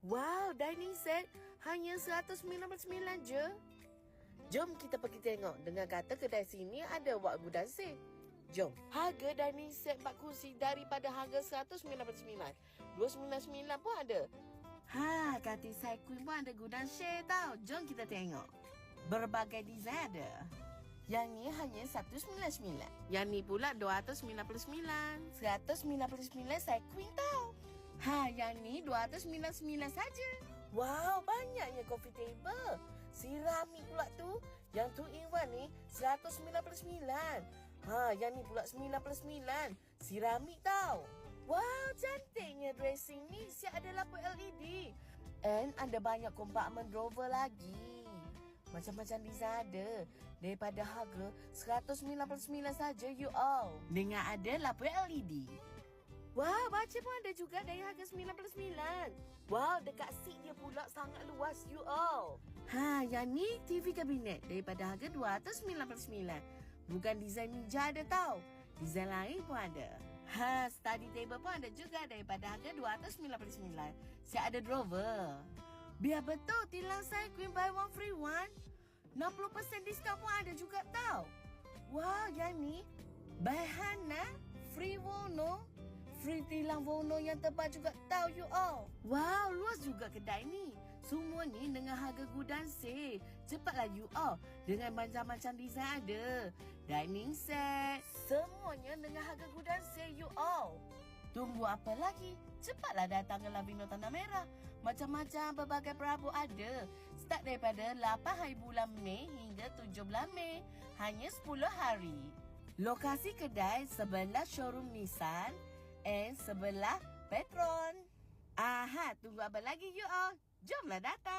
Wow, dining set hanya 199 je. Jom kita pergi tengok. Dengan kata kedai sini ada wak gudang set. Jom. Harga dining set 4 kursi daripada harga 199. 299 pun ada. Ha, katil saya queen pun ada gudang share tau. Jom kita tengok. Berbagai design ada. Yang ni hanya 199. Yang ni pula 299. 199 saya queen tau. Ha, yang ni 299 saja. Wow, banyaknya coffee table. Siramik pula tu. Yang tu in one ni 199. Ha, yang ni pula 99. Siramik tau. Wow, cantiknya dressing ni. Siap ada lampu LED. And ada banyak kompartmen drawer lagi. Macam-macam design ada. Daripada harga 199 saja you all. Dengan ada lampu LED. Wah, baca pun ada juga dari harga 99. Wow, dekat seat dia pula sangat luas you all. Ha, yang ni TV kabinet daripada harga 299. Bukan design ninja ada tau. Design lain pun ada. Ha, study table pun ada juga daripada harga 299. Siap ada drawer. Biar betul tilang saya Queen buy one free one. 60% diskaun pun ada juga tau. Wow, yang ni Bahana Free Wono Free tilang Wono yang tebal juga tahu you all. Wow, luas juga kedai ni. Semua ni dengan harga gudang sale. Cepatlah you all. Dengan macam-macam design ada. Dining set. Semuanya dengan harga gudang sale you all. Tunggu apa lagi? Cepatlah datang ke Lavino Tanah Merah. Macam-macam berbagai perabot ada. Start daripada 8 hari bulan Mei hingga 17 Mei. Hanya 10 hari. Lokasi kedai sebelah showroom Nissan and sebelah Petron. Aha, tunggu apa lagi you all? Jomlah datang.